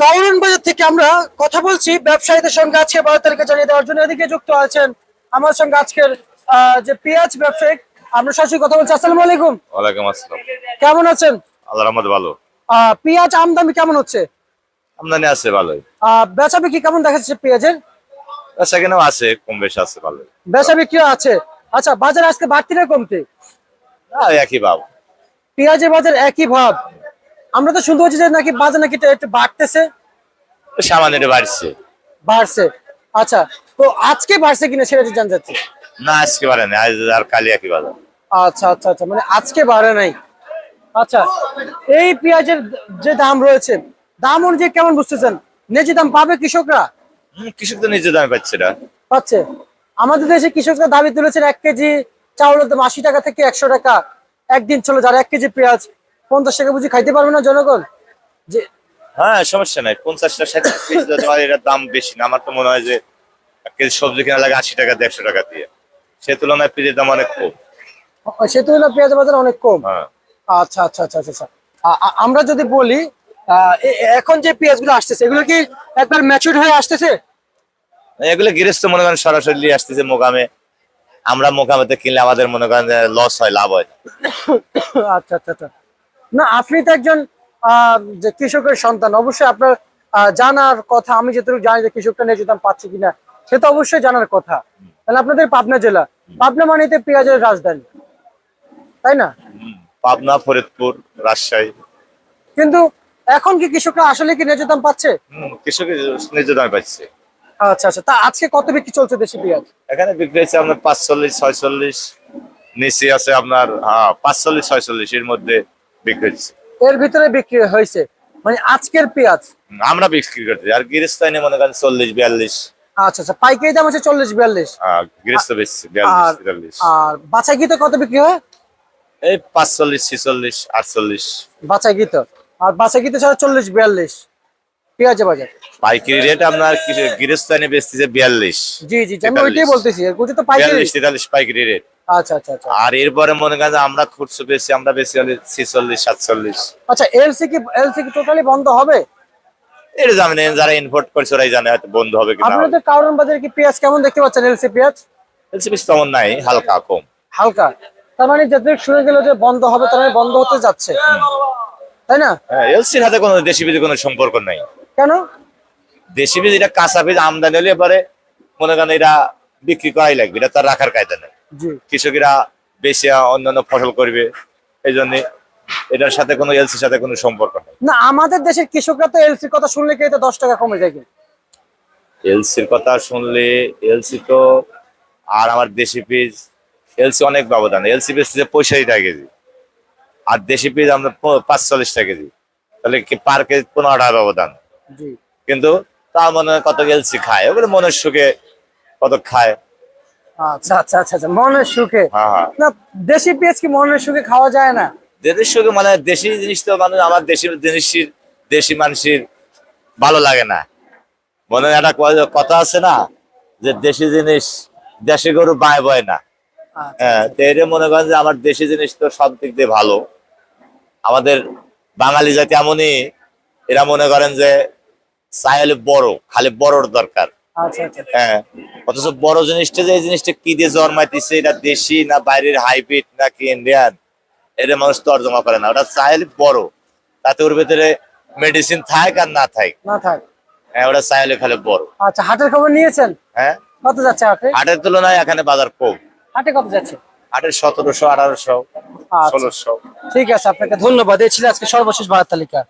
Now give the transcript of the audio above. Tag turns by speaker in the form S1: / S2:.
S1: কাউরন বাজার থেকে আমরা কথা বলছি। ব্যবসায়ীদের সঙ্গে আজকে বারো তারিখে জানিয়ে দেওয়ার জন্য এদিকে যুক্ত আছেন আমার সঙ্গে আজকের যে পেঁয়াজ ব্যবসায়ী আমরা সরাসরি কথা বলছি। আসসালামু আলাইকুম।
S2: ওয়ালাইকুম আসসালাম।
S1: কেমন আছেন?
S2: আল্লাহ রহমত ভালো।
S1: পেঁয়াজ আমদানি কেমন হচ্ছে?
S2: আমদানি আছে ভালোই।
S1: আহ, বেচা বিক্রি কেমন দেখা যাচ্ছে পেঁয়াজের?
S2: সেখানেও আছে কম বেশি আছে ভালো
S1: বেচা বিক্রি আছে। আচ্ছা বাজার আজকে বাড়তি না কমতে?
S2: একই ভাব।
S1: পেঁয়াজের বাজার একই ভাব। আমরা তো শুনতে পাচ্ছি যে নাকি বাজার নাকি একটু বাড়তেছে।
S2: সামান্য একটু বাড়ছে।
S1: বাড়ছে। আচ্ছা তো আজকে বাড়ছে কিনা সেটা একটু জানতে চাচ্ছি।
S2: না আজকে বাড়ে না আজ আর কালি একই বাজার।
S1: আচ্ছা আচ্ছা আচ্ছা মানে আজকে বাড়ে নাই। আচ্ছা এই পেঁয়াজের যে দাম রয়েছে দাম অনুযায়ী কেমন বুঝতেছেন? ন্যায্য দাম পাবে কৃষকরা?
S2: কৃষক তো নিজে দামে পাচ্ছে না।
S1: পাচ্ছে। আমাদের দেশে কৃষকরা দাবি তুলেছেন এক কেজি চাউলের দাম আশি টাকা থেকে একশো টাকা। একদিন চলে যার এক কেজি পেঁয়াজ পঞ্চাশ টাকা বুঝি খাইতে পারবে না জনগণ? যে
S2: হ্যাঁ সমস্যা নাই। পঞ্চাশটা ষাট এটার দাম বেশি না। আমার তো মনে হয় যে এক কেজি সবজি কেনা লাগে আশি টাকা দেড়শো টাকা দিয়ে। সে তুলনায় পিজের দাম অনেক কম।
S1: সে তুলনায় পেঁয়াজের বাজার অনেক কম?
S2: হ্যাঁ।
S1: আচ্ছা আচ্ছা আচ্ছা আচ্ছা আচ্ছা। আমরা যদি বলি এখন যে পেঁয়াজগুলো আসতেছে এগুলো কি একবার ম্যাচুর হয়ে আসতেছে?
S2: এগুলো গৃহস্থ মনে করেন সরাসরি আসতেছে মোকামে। আমরা মোকামেতে কিনলে আমাদের মনে করেন লস হয় লাভ হয়।
S1: আচ্ছা আচ্ছা আচ্ছা। না আপনি তো একজন কৃষকের সন্তান অবশ্যই আপনার জানার কথা আমি যতটুকু জানি যে কৃষকটা ন্যায্য দাম পাচ্ছে কিনা সে তো অবশ্যই জানার কথা। তাহলে আপনাদের পাবনা জেলা পাবনা মানেতে পেঁয়াজের রাজধানী তাই না?
S2: পাবনা ফরিদপুর রাজশাহী।
S1: কিন্তু এখন কি কৃষকরা আসলে কি ন্যায্য দাম পাচ্ছে?
S2: কৃষকের নিজে দামে পাচ্ছে।
S1: আচ্ছা আচ্ছা তা আজকে কত বিক্রি চলছে দেশি পেঁয়াজ?
S2: এখানে বিক্রি হচ্ছে আপনার পাঁচচল্লিশ ছয়চল্লিশ নিচে আছে আপনার হ্যাঁ পাঁচচল্লিশ ছয়চল্লিশ এর মধ্যে। বিক্রি হচ্ছে।
S1: এর ভিতরে বিক্রি হয়েছে। মানে আজকের পেঁয়াজ।
S2: আমরা বিক্রি করতে আর গৃহস্থানে মনে করেন চল্লিশ বিয়াল্লিশ।
S1: আচ্ছা আচ্ছা। পাইকারি দাম আছে চল্লিশ বিয়াল্লিশ।
S2: বেচছে
S1: আর
S2: তেতাল্লিশ।
S1: বাছাই গিতে কত বিক্রি হয়?
S2: এই পাঁচচল্লিশ ছিচল্লিশ আটচল্লিশ।
S1: বাছাই গিত আর বাছাই গিতে ছাড়া চল্লিশ বিয়াল্লিশ। পেঁয়াজের বাজার।
S2: পাইকারি রেট আপনার বেচতেছে বিয়াল্লিশ
S1: জি জি আমি। ওইটাই বলতেছি। তো পাইকারি।
S2: তেতাল্লিশ পাইকারি রেট।
S1: আচ্ছা আচ্ছা আচ্ছা।
S2: আর এরপরে মনে করেন আমরা খুচরো বেশি আমরা বেশি হলে ছিচল্লিশ সাতচল্লিশ।
S1: আচ্ছা এলসি কি এলসি কি টোটালি বন্ধ হবে?
S2: এটা যারা ইম্পোর্ট করছে ওরাই জানে হয়তো বন্ধ হবে কিনা।
S1: আপনাদের কারণ বাজারে কি পেঁয়াজ কেমন দেখতে পাচ্ছেন এলসি পেঁয়াজ?
S2: এলসি তেমন নাই হালকা কম।
S1: হালকা। তার মানে যাদের শুনে গেল যে বন্ধ হবে তার মানে বন্ধ হতে যাচ্ছে। তাই না?
S2: হ্যাঁ এলসির হাতে কোনো দেশি কোনো সম্পর্ক নাই।
S1: কেন?
S2: দেশি বীজ এটা কাঁচা বীজ আমদানি হলে পরে মনে করেন এটা বিক্রি করাই লাগবে এটা তার রাখার কায়দা নেই। কৃষকেরা বেশি অন্যান্য ফসল করবে এই জন্য এটার সাথে কোনো এলসির সাথে কোনো সম্পর্ক নেই।
S1: না আমাদের দেশের কৃষকরা তো এলসির কথা শুনলে কি এটা দশ টাকা কমে যায়
S2: এলসির কথা শুনলে এলসি তো আর আমার দেশি বীজ এলসি অনেক ব্যবধান। এলসি বেচতেছে পঁয়ষট্টি টাকা কেজি। আর দেশি বীজ আমরা পাঁচচল্লিশ টাকা কেজি। তাহলে কি পার কেজি পনেরো টাকা ব্যবধান। কিন্তু তা মনে হয় কত এলসি খায় ওগুলো মনের সুখে কত খায়।
S1: আচ্ছা আচ্ছা আচ্ছা আচ্ছা মনের সুখে।
S2: হ্যাঁ হ্যাঁ।
S1: না দেশি পেঁয়াজ কি মনের সুখে খাওয়া যায় না?
S2: দেশের সুখে মানে দেশি জিনিস তো মানে আমার দেশি জিনিসের দেশি মানুষের ভালো লাগে না। মনে একটা কথা আছে না যে দেশি জিনিস দেশি গরু বায় বয় না।
S1: আচ্ছা,
S2: হ্যাঁ তো এটা মনে করেন যে আমার দেশি জিনিস তো সব দিক দিয়ে ভালো। আমাদের বাঙালি জাতি এমনই এরা মনে করেন যে চাই হলে বড় খালি বড়র দরকার। হ্যাঁ অথচ বড় জিনিসটা যে এই জিনিসটা কি দিয়ে জন্মাইতেছে এটা দেশি না বাইরের হাইব্রিড না কি ইন্ডিয়ান? এটা মানুষ তর্জমা করে না ওটা চাইলে বড়। তাতে ওর ভেতরে মেডিসিন থাক আর না থাক।
S1: না থাক।
S2: হ্যাঁ ওটা চাইলে খালি বড়।
S1: আচ্ছা হাটের খবর নিয়েছেন?
S2: হ্যাঁ।
S1: কত যাচ্ছে হাটে?
S2: হাটের তুলনায় এখানে বাজার কম।
S1: হাটে কত যাচ্ছে?
S2: হাটের সতেরোশো আঠারোশো
S1: আচ্ছা।
S2: ষোলোশো।
S1: ঠিক আছে আপনাকে ধন্যবাদ। এই ছিল আজকে সর্বশেষ ভাড়ার তালিকা